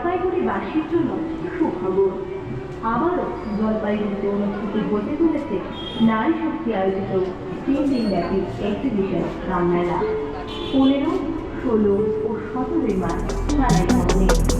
জলপাইগুড়িবাসীর জন্য সুখবর। আবারও জলপাইগুড়িতে অনুষ্ঠিত হতে চলেছে নারী শক্তি আয়োজিত তিন দিন ব্যাপী এক্সিবিশন রামমেলা। পনেরো, ষোলো ও সতেরোই মার্চ সারাই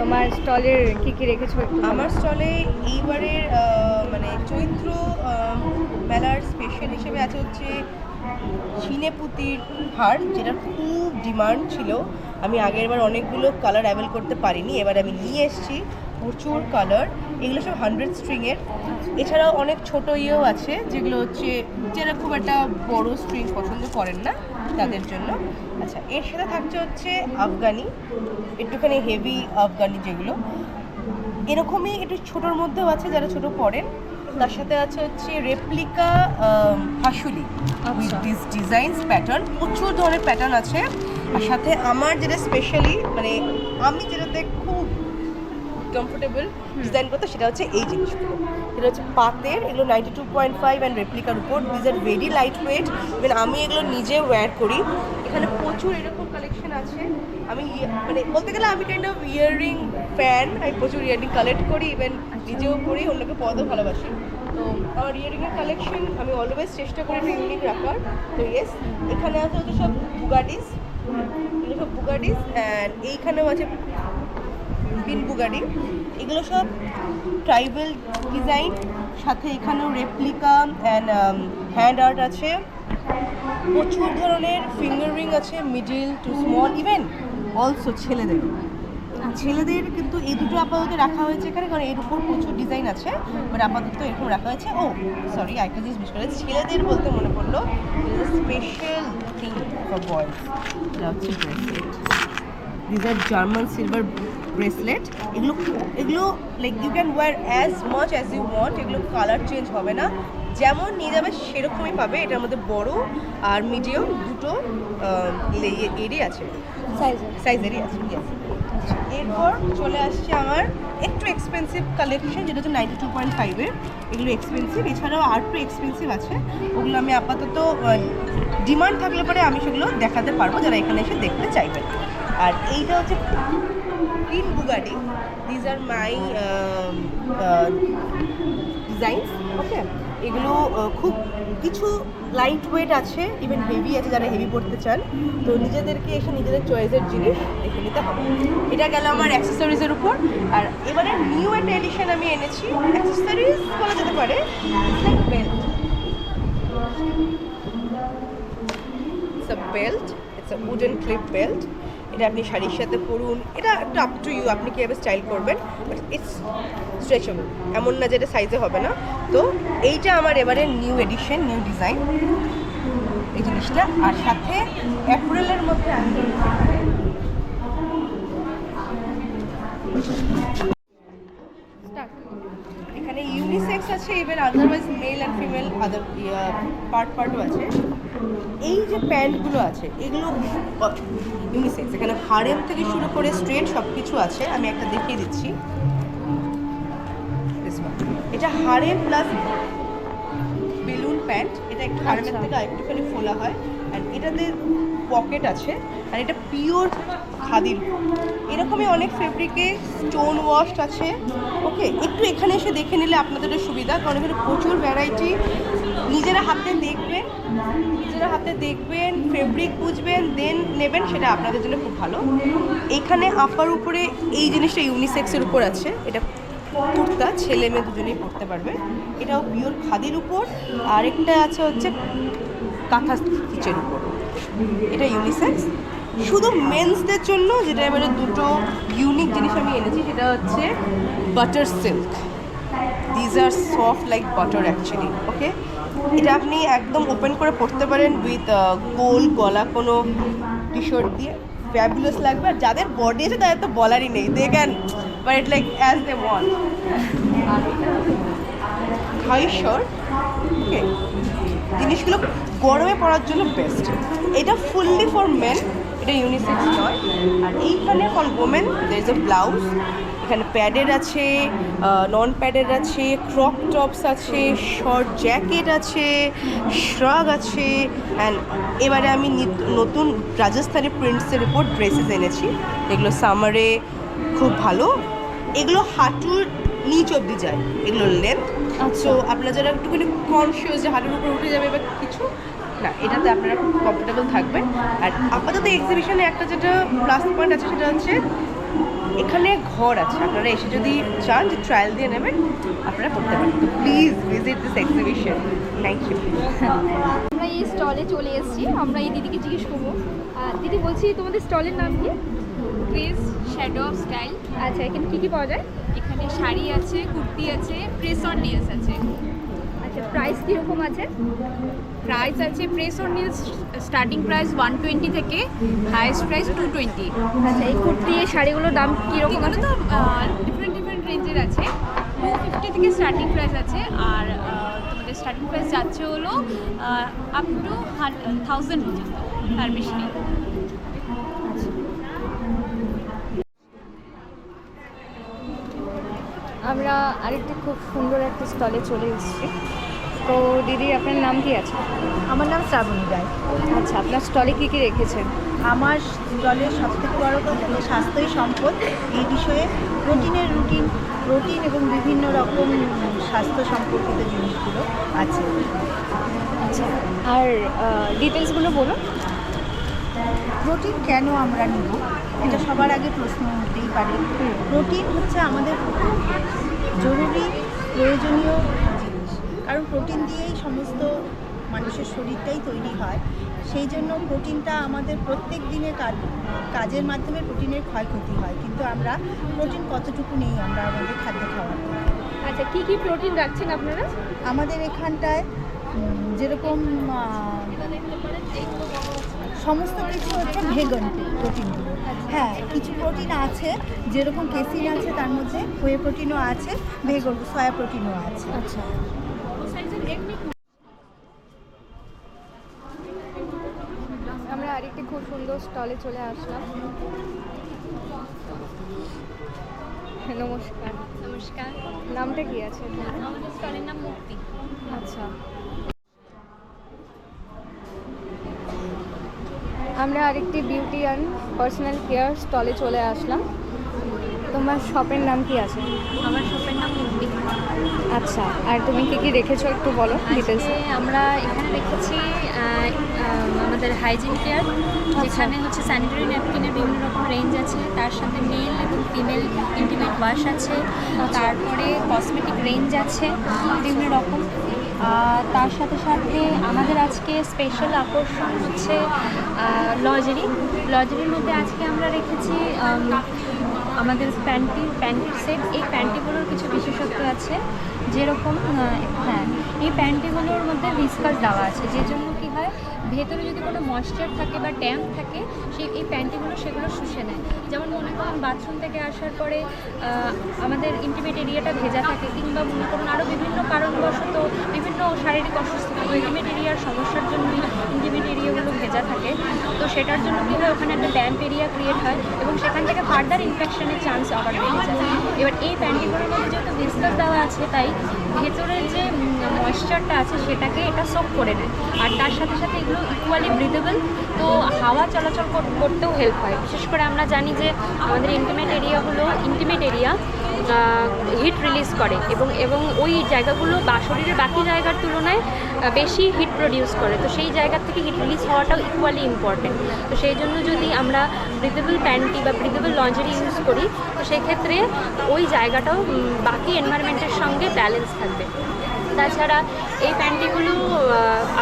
তোমার স্টলের কি কি রেখেছো আমার স্টলে এইবারের মানে চৈত্র মেলার স্পেশাল হিসেবে আছে হচ্ছে চিনেপুতির হার, যেটা খুব ডিমান্ড ছিল। আমি আগের বার অনেকগুলো কালার অ্যাভেল করতে পারিনি, এবার আমি নিয়ে এসেছি। প্রচুর কালার এগুলো সব হান্ড্রেড স্ট্রিংয়ের এছাড়াও অনেক ছোট ইয়েও আছে যেগুলো হচ্ছে যারা খুব একটা বড় স্ট্রিং পছন্দ করেন না তাদের জন্য। আচ্ছা এর সাথে থাকছে হচ্ছে আফগানি একটুখানি হেভি আফগানি যেগুলো। এরকমই একটু ছোটোর মধ্যেও আছে যারা ছোট পড়েন। তার সাথে আছে হচ্ছে রেপ্লিকা হাসুলি উইথ। দিস ডিজাইনস প্যাটার্ন প্রচুর ধরনের প্যাটার্ন আছে। আর সাথে আমার যেটা স্পেশালি মানে আমি যেটাতে খুব কমফোর্টেবল ডিজাইন করতে সেটা হচ্ছে এই জিনিসগুলো। এটা হচ্ছে পাতের এগুলো ninety two point five and রেপ্লিকার উপর। These are very light weight even আমি এগুলো নিজে ওয়্যার করি। এখানে প্রচুর এরকম কালেকশন আছে। আমি ইয়ে- মানে বলতে গেলে আমি কাইন্ড অফ ইয়াররিং ফ্যান আমি প্রচুর ইয়াররিং কালেক্ট করি। ইভেন নিজেও করি অন্যকে পদও ভালোবাসি। তো আমার ইয়াররিংয়ের কালেকশন আমি অলওয়েজ চেষ্টা করি একটু ইউনিক রাখার। তো ইয়েস এখানে আছে হচ্ছে সব বুগাডিস সব বুগাডিস অ্যান্ড এইখানেও আছে বিন বুগাডি এগুলো সব ট্রাইবেল ডিজাইন সাথে এখানেও রেপ্লিকা অ্যান্ড হ্যান্ড আর্ট আছে। প্রচুর ধরনের ফিঙ্গার রিং আছে middle to small even also ছেলেদের। ছেলেদের কিন্তু এই দুটো আপাতত রাখা হয়েছে এখানে, কারণ এর উপর প্রচুর ডিজাইন আছে বাট আপাতত এরকম রাখা হয়েছে। ও সরি একটা জিনিস মিস করে ছেলেদের বলতে মনে পড়ল স্পেশাল থিং ফর বয়েজ হচ্ছে this are German silver bracelet এগুলো এগুলো like you can wear as much as you want এগুলো কালার চেঞ্জ হবে না। যেমন নিয়ে যাবে সেরকমই পাবে। এটার মধ্যে বড় আর মিডিয়াম দুটো এরই আছে। সাইজে সাইজেরই আছে এরপর চলে আসছে আমার একটু এক্সপেন্সিভ কালেকশন যেটা হচ্ছে নাইনটি টু পয়েন্ট ফাইভের এগুলো এক্সপেন্সিভ এছাড়াও আর একটু এক্সপেন্সিভ আছে। ওগুলো আমি আপাতত ডিমান্ড থাকলে পরে আমি সেগুলো দেখাতে পারব। যারা এখানে এসে দেখতে চাইবেন। আর এইটা হচ্ছে green বুগাডি these are my designs okay এগুলো খুব কিছু লাইট ওয়েট আছে ইভেন হেভি আছে যারা হেভি পড়তে চান। তো নিজেদেরকে এসে নিজেদের চয়েসের জিনিস দেখে নিতে হবে। এটা গেল আমার অ্যাক্সেসরিজের উপর। আর এবারে নিউ একটা এডিশন আমি এনেছি। অ্যাক্সেসরিজ বলা যেতে পারে belt belt it's a wooden clip belt এটা আপনি শাড়ির সাথে পরুন, এটা একটু আপ টু ইউ আপনি কীভাবে স্টাইল করবেন বাট ইটস স্ট্রেচেবল এমন না যেটা সাইজে হবে না। তো এইটা আমার এবারে নিউ এডিশন নিউ ডিজাইন এই জিনিসটা। আর সাথে এপ্রিলের মধ্যে এখানে ইউনিসেক্স আছে even otherwise male and female other part পার্টও আছে। এই যে প্যান্টগুলো আছে এগুলো ইউনিসেক্স এখানে হারেম থেকে শুরু করে স্ট্রেট সব কিছু আছে আমি একটা দেখিয়ে দিচ্ছি। এটা হারেম প্লাস বেলুন প্যান্ট এটা একটু হারেমের আচ্ছা। থেকে আরেকটুখানি ফোলা হয় আর এটাতে পকেট আছে আর এটা পিওর খাদির এরকমই অনেক ফেব্রিকে স্টোন ওয়াশ আছে। ওকে একটু এখানে এসে দেখে নিলে আপনাদের সুবিধা। কারণ এখানে প্রচুর ভ্যারাইটি নিজেরা হাতে দেখবেন, নিজেরা হাতে দেখবেন ফেব্রিক বুঝবেন দেন নেবেন, সেটা আপনাদের জন্য খুব ভালো। এখানে আপার উপরে এই জিনিসটা ইউনিসেক্সের উপর আছে। এটা কুর্তা, ছেলে মেয়ে দুজনেই পরতে পারবে। এটাও পিওর খাদির উপর। আরেকটা আছে হচ্ছে কাঁথা স্টিচের উপর। এটা ইউনিসেক্স শুধু মেন্সদের জন্য যেটা এবারে দুটো ইউনিক জিনিস আমি এনেছি, সেটা হচ্ছে butter silk these are soft like butter actually okay এটা আপনি একদম ওপেন করে পড়তে পারেন উইথ গোল গলা কোনো টি শার্ট দিয়ে। ফ্যাবুলাস লাগবে। আর যাদের বডি আছে, তাদের তো বলারই নেই। They can but it like as they want high shirt okay জিনিসগুলো গরমে পরার জন্য বেস্ট এটা ফুললি ফর মেন এটা ইউনিসেক্স নয় আর এইখানে for women there is a blouse এখানে প্যাডের আছে নন প্যাডের আছে ক্রপ টপস আছে শর্ট জ্যাকেট আছে শ্রাগ আছে অ্যান্ড এবারে আমি নিত- নতুন রাজস্থানি প্রিন্টসের উপর ড্রেসেস এনেছি। এগুলো সামারে খুব ভালো। এগুলো হাঁটুর নিচ অবধি যায় এগুলোর লেন্থ সো আপনারা যারা একটুখানি কনসিয়াস যে হাঁটুর উপর উঠে যাবে বা কিছু না এটাতে আপনারা খুব কমফোর্টেবল থাকবেন। আর আপাতত এক্সিবিশনে একটা যেটা প্লাস পয়েন্ট আছে সেটা হচ্ছে এখানে ঘর আছে। আপনারা এসে যদি চান যে ট্রায়াল দিয়ে নেবেন আপনারা করতে পারেন। তো please visit this exhibition thank you আমরা এই স্টলে চলে এসেছি। আমরা এই দিদিকে জিজ্ঞেস করব। দিদি বলছি তোমাদের স্টলের নাম কি? ক্রেজ শ্যাডো অফ স্টাইল আচ্ছা এখানে কী কী পাওয়া যায়? এখানে শাড়ি আছে কুর্তি আছে প্রেস অন নিলস আছে। আচ্ছা প্রাইস কীরকম আছে? প্রাইস আছে press on nails starting price one twenty থেকে হাইয়েস্ট প্রাইস টু টোয়েন্টি আচ্ছা এই কুর্তি এই শাড়িগুলোর দাম কীরকম? এগুলো তো ডিফারেন্ট ডিফারেন্ট রেঞ্জের আছে। টু ফিফটি থেকে স্টার্টিং প্রাইস আছে আর তোমাদের স্টার্টিং প্রাইস যাচ্ছে হলো আপ টু থাউজেন্ড পর্যন্ত তার বেশি নেই আমরা আরেকটি খুব সুন্দর একটা স্টলে চলে এসেছি। তো দিদি আপনার নাম কি আছে? আমার নাম শ্রাবণী রায়। আচ্ছা আপনার স্টলে কী কী রেখেছেন? আমার দলের সবথেকে বড় কথা হলো স্বাস্থ্যই সম্পদ। এই বিষয়ে প্রোটিনের রুটিন প্রোটিন এবং বিভিন্ন রকম স্বাস্থ্য সম্পর্কিত জিনিসগুলো আছে। আচ্ছা আর ডিটেলসগুলো বলুন। প্রোটিন কেন আমরা নিব? এটা সবার আগে প্রশ্ন উঠতেই পারে। প্রোটিন হচ্ছে আমাদের খুব জরুরি প্রয়োজনীয় কারণ প্রোটিন দিয়েই সমস্ত মানুষের শরীরটাই তৈরি হয়। সেই জন্য প্রোটিনটা আমাদের প্রত্যেক দিনে কাজ কাজের মাধ্যমে প্রোটিনের ক্ষয়ক্ষতি হয়। কিন্তু আমরা প্রোটিন কতটুকু নেই আমরা আমাদের খাদ্য খাওয়ার। আচ্ছা কী কী প্রোটিন রাখছেন আপনারা? আমাদের এখানটায় যেরকম সমস্ত কিছু হচ্ছে ভেগন প্রোটিনগুলো হ্যাঁ কিছু প্রোটিন আছে যেরকম কেসিন আছে তার মধ্যে ওয়ে প্রোটিনও আছে ভেগন সয়া প্রোটিনও আছে। আচ্ছা। আমরা আরেকটি খুব সুন্দর স্টলে চলে আসলাম। নমস্কার। নমস্কার। নামটা কি আছে? আমাদের স্টলের নাম মুক্তি আচ্ছা। আমরা আরেকটি বিউটি অ্যান্ড পার্সোনাল কেয়ার স্টলে চলে আসলাম। তোমার শপের নাম কি আছে? আমার শপের নাম আচ্ছা আর তুমি কি কি রেখেছো একটু বলো ডিটেলসে আমরা এখানে রেখেছি আমাদের হাইজিন কেয়ার যেখানে হচ্ছে স্যানিটারি ন্যাপকিনের বিভিন্ন রকম রেঞ্জ আছে তার সাথে মেল এবং ফিমেল ইন্টিমেট ওয়াশ আছে তারপরে কসমেটিক রেঞ্জ আছে বিভিন্ন রকম। তার সাথে সাথে আমাদের আজকে স্পেশাল আকর্ষণ হচ্ছে লজারি লজারির মধ্যে আজকে আমরা রেখেছি আমাদের প্যান্টি, প্যান্টির সেট, এই প্যান্টিগুলোর কিছু বিশেষত্ব আছে। যেরকম হ্যাঁ এই প্যান্টিগুলোর মধ্যে ভিসকাস দেওয়া আছে। যে জন্য কি হয়, ভেতরে যদি কোনো ময়েশ্চার থাকে বা ট্যাম্প থাকে, সেই, এই প্যান্টিগুলো সেগুলো শুষে নেয়। যেমন মনে করুন বাথরুম থেকে আসার পরে আমাদের ইন্টিমেট এরিয়াটা ভেজা থাকে, কিংবা মনে করুন আরও বিভিন্ন কারণবশত বিভিন্ন শারীরিক অসুস্থতা ইন্টিমেট এরিয়ার সমস্যার জন্য ইন্টিমেট এরিয়াগুলো ভেজা থাকে। তো সেটার জন্য কী হয় ওখানে একটা ড্যাম্প এরিয়া ক্রিয়েট হয় এবং সেখান থেকে ফার্দার ইনফেকশনের চান্স আবার বেড়ে যায়। এবার এই প্যান্টিগুলোর মধ্যে যেহেতু ভিস্কাস দেওয়া আছে, তাই ভেতরের যে ময়েশ্চারটা আছে, সেটাকে এটা সোক করে নেয়। আর তার সাথে সাথে এগুলো ইকুয়ালি ব্রিদেবল তো হাওয়া চলাচল করতেও হেল্প হয়। বিশেষ করে আমরা জানি যে, আমাদের intimate area intimate area heat release করে এবং এবং ওই জায়গাগুলো বা শরীরের বাকি জায়গার তুলনায় বেশি হিট প্রডিউস করে। তো সেই জায়গা থেকে হিট রিলিজ হওয়াটাও ইকুয়ালি ইম্পর্টেন্ট তো সেই জন্য যদি আমরা ব্রিদেবল প্যান্টি বা ব্রিদেবল লঞ্জারি ইউজ করি, তো সেক্ষেত্রে ওই জায়গাটাও বাকি এনভায়রনমেন্টের সঙ্গে ব্যালেন্স থাকবে। তাছাড়া এই প্যান্টিগুলো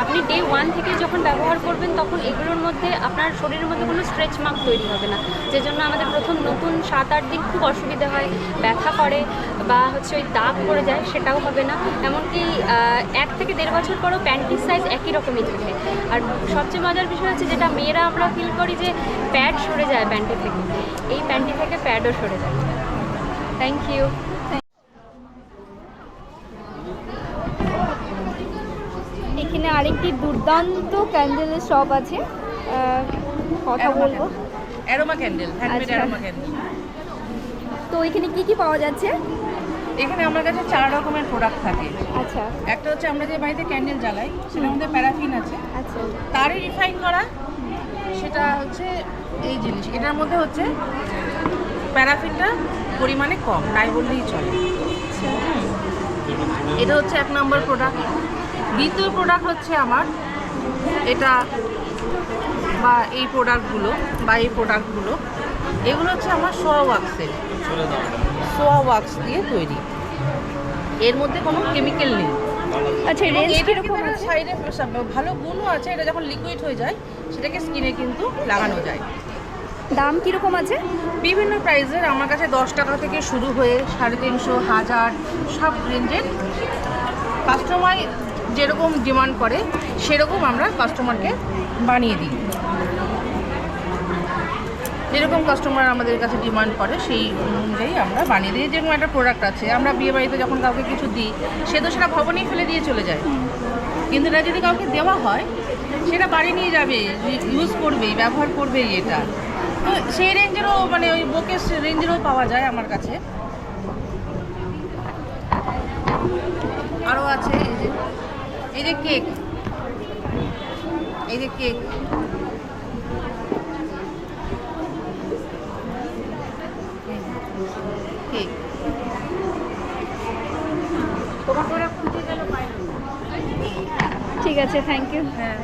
আপনি ডে ওয়ান থেকে যখন ব্যবহার করবেন, তখন এগুলোর মধ্যে আপনার শরীরের মধ্যে কোনো স্ট্রেচ মার্ক তৈরি হবে না। যে জন্য আমাদের প্রথম নতুন সাত, আট দিন খুব অসুবিধা হয়, ব্যথা করে বা হচ্ছে ওই দাগ পড়ে যায় সেটাও হবে না। এমনকি এক থেকে দেড় বছর পরও প্যান্টির সাইজ একই রকমই থাকে। আর সবচেয়ে মজার বিষয় হচ্ছে যেটা মেয়েরা আমরা ফিল করি যে প্যাড সরে যায় প্যান্টি থেকে। এই প্যান্টি থেকে প্যাডও সরে যায়। থ্যাংক ইউ এখানে আরেকটি দুর্দান্ত ক্যান্ডেলের শপ আছে। কথা বলব। Aroma candle handmade. Aroma candle তো এখানে কি কি পাওয়া যাচ্ছে? এখানে আমার কাছে চার রকমের প্রোডাক্ট থাকে। আচ্ছা। একটা হচ্ছে আমরা যে বাড়িতে ক্যান্ডেল জ্বালাই সেটার মধ্যে প্যারাফিন আছে। আচ্ছা। তারই রিফাইন করা সেটা হচ্ছে এই জিনিস। এটার মধ্যে হচ্ছে প্যারাফিনটা পরিমাণে কম তাই বললেই চলে। এটা হচ্ছে এক নম্বর প্রোডাক্ট দ্বিতীয় প্রোডাক্ট হচ্ছে আমার এটা বা এই প্রোডাক্টগুলো বা এই প্রোডাক্টগুলো এগুলো হচ্ছে আমার সোয়া ওয়াক্সের। সোয়া ওয়াক্স দিয়ে তৈরি। এর মধ্যে কোনো কেমিক্যাল নেই। আচ্ছা রেঞ্জ কীরকম আছে? সাইডে ভালো গুণও আছে এটা যখন লিকুইড হয়ে যায় সেটাকে স্কিনে কিন্তু লাগানো যায়। দাম কীরকম আছে? বিভিন্ন প্রাইসের আমার কাছে দশ টাকা থেকে শুরু হয়ে সাড়ে তিনশো হাজার সব রেঞ্জের কাস্টমার যেরকম ডিমান্ড করে সেরকম আমরা কাস্টমারকে বানিয়ে দিই। যেরকম কাস্টমার আমাদের কাছে ডিমান্ড করে, সেই অনুযায়ী আমরা বানিয়ে দিই। যেরকম একটা প্রোডাক্ট আছে, আমরা বিয়ে বাড়িতে যখন কাউকে কিছু দিই, সে তো সেটা ভবনেই ফেলে দিয়ে চলে যায়। কিন্তু এটা যদি কাউকে দেওয়া হয়, সেটা বাড়ি নিয়ে যাবে ইউজ করবে, ব্যবহার করবে এটা। তো সেই রেঞ্জেরও মানে ওই বোকেস রেঞ্জেরও পাওয়া যায় আমার কাছে। আরও আছে, এই যে এই যে কেক এই যে কেক ঠিক আছে থ্যাংক ইউ হ্যাঁ।